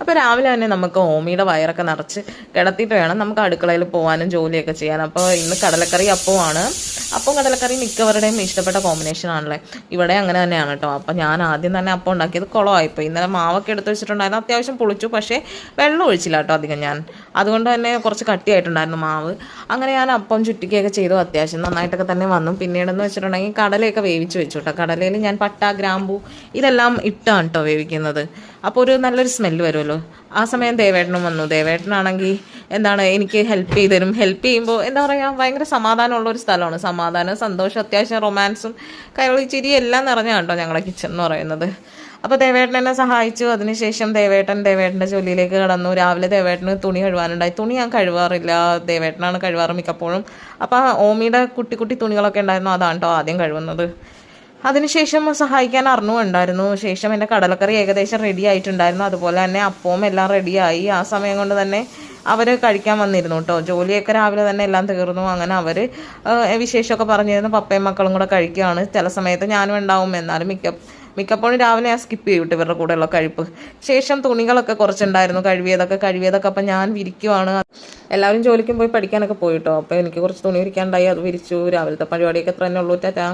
അപ്പോൾ രാവിലെ തന്നെ നമുക്ക് ഓമിയുടെ വയറൊക്കെ നിറച്ച് കിടത്തിയിട്ട് വേണം നമുക്ക് അടുക്കളയിൽ പോകാനും ജോലിയൊക്കെ ചെയ്യാൻ. അപ്പോൾ ഇന്ന് കടലക്കറി അപ്പമാണ് അപ്പം കടലക്കറി മിക്കവരുടെയും ഇഷ്ടപ്പെട്ട കോമ്പിനേഷൻ ആണല്ലേ? ഇവിടെ അങ്ങനെ തന്നെയാണ് കേട്ടോ. അപ്പോൾ ഞാൻ ആദ്യം തന്നെ അപ്പം ഉണ്ടാക്കിയത് കുളമായിപ്പോയി. ഇന്നലെ മാവൊക്കെ എടുത്ത് വെച്ചിട്ടുണ്ടായിരുന്നു. അത്യാവശ്യം പുളിച്ചു പക്ഷേ വെള്ളം ഒഴിച്ചില്ല കേട്ടോ അധികം ഞാൻ. അതുകൊണ്ട് തന്നെ കുറച്ച് കട്ടിയായിട്ടുണ്ടായിരുന്നു മാവ്. അങ്ങനെ ഞാൻ അപ്പം ചുറ്റിക്കുകയൊക്കെ ചെയ്തു. അത്യാവശ്യം നന്നായിട്ടൊക്കെ തന്നെ വന്നു. പിന്നീടെന്ന് വെച്ചിട്ടുണ്ടെങ്കിൽ കടലയൊക്കെ വേവിച്ച് വെച്ചു കേട്ടോ. കടലയിൽ ഞാൻ പട്ട ഗ്രാമ്പു ഇതെല്ലാം ഇട്ടാണ് കേട്ടോ വേവിക്കുന്നത്. അപ്പോൾ ഒരു നല്ലൊരു സ്മെല്ല് വരുമല്ലോ. ആ സമയം ദേവേട്ടനും വന്നു. ദേവേട്ടനാണെങ്കിൽ എന്താണ് എനിക്ക് ഹെൽപ്പ് ചെയ്ത് തരും. ഹെൽപ്പ് ചെയ്യുമ്പോൾ എന്താ പറയുക ഭയങ്കര സമാധാനമുള്ള ഒരു സ്ഥലമാണ്. സമാധാനം സന്തോഷം അത്യാവശ്യം റൊമാൻസും കൈകളി ചിരി എല്ലാം നിറഞ്ഞ കേട്ടോ ഞങ്ങളുടെ കിച്ചൺ എന്ന് പറയുന്നത്. അപ്പോൾ ദേവേട്ടൻ എന്നെ സഹായിച്ചു. അതിനുശേഷം ദേവേട്ടൻ ദേവേട്ടന്റെ ജോലിയിലേക്ക് കടന്നു. രാവിലെ ദേവേട്ടന് തുണി കഴുകാനുണ്ടായി തുണി ഞാൻ കഴുകാറില്ല ദേവേട്ടനാണ് കഴുകാറ് മിക്കപ്പോഴും. അപ്പോൾ ഓമിയുടെ കുട്ടി കുട്ടി തുണികളൊക്കെ ഉണ്ടായിരുന്നു. അതാണ് കേട്ടോ ആദ്യം കഴുകുന്നത്. അതിനുശേഷം സഹായിക്കാൻ അർണു ഉണ്ടായിരുന്നു ശേഷം എന്റെ കടലക്കറി ഏകദേശം റെഡി ആയിട്ടുണ്ടായിരുന്നു. അതുപോലെ തന്നെ അപ്പവും എല്ലാം റെഡിയായി ആ സമയം കൊണ്ട് തന്നെ അവർ കഴിക്കാൻ വന്നിരുന്നു കേട്ടോ ജോലിയൊക്കെ രാവിലെ തന്നെ എല്ലാം തീർന്നു. അങ്ങനെ അവർ വിശേഷമൊക്കെ പറഞ്ഞിരുന്നു. പപ്പയും മക്കളും കൂടെ കഴിക്കുകയാണ്. ചില സമയത്ത് ഞാനും ഉണ്ടാവും. എന്നാലും മിക്ക മിക്കപ്പോഴും രാവിലെ ഞാൻ സ്കിപ്പ് ചെയ്യും ഇവരുടെ കൂടെയുള്ള കഴിപ്പ്. ശേഷം തുണികളൊക്കെ കുറച്ചുണ്ടായിരുന്നു. കഴുകിയതൊക്കെ കഴുകിയതൊക്കെ അപ്പം ഞാൻ വിരിക്കുവാണ്. എല്ലാവരും ജോലിക്കും പോയി പഠിക്കാനൊക്കെ പോയിട്ടോ അപ്പോൾ എനിക്ക് കുറച്ച് തുണി വിരിക്കാണ്ടായി. അത് വിരിച്ചു. രാവിലത്തെ പരിപാടിയൊക്കെ എത്ര തന്നെ ഉള്ളൂ. ടാറ്റാ.